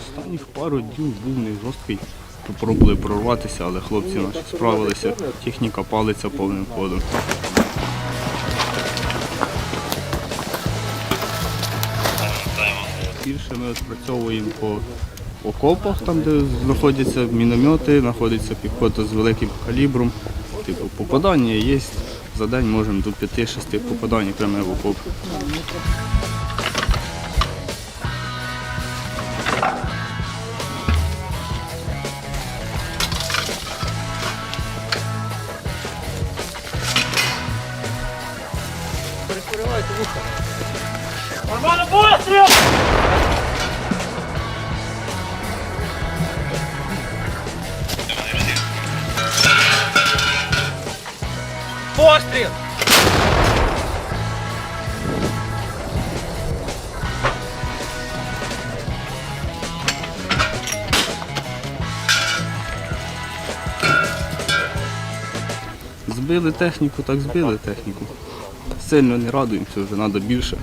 Останніх пару днів був не жорсткий. Попробували прорватися, але хлопці наші справилися. Техніка палиться повним ходом. Більше ми відпрацьовуємо по окопах, там де знаходяться міномети, знаходиться піхота з великим калібром. Типу, попадання є. За день можемо до 5-6 попадань прямо в окоп. Нормально постріл! Постріл! Збили техніку, так збили техніку. Сильно не радуємося, вже треба більше.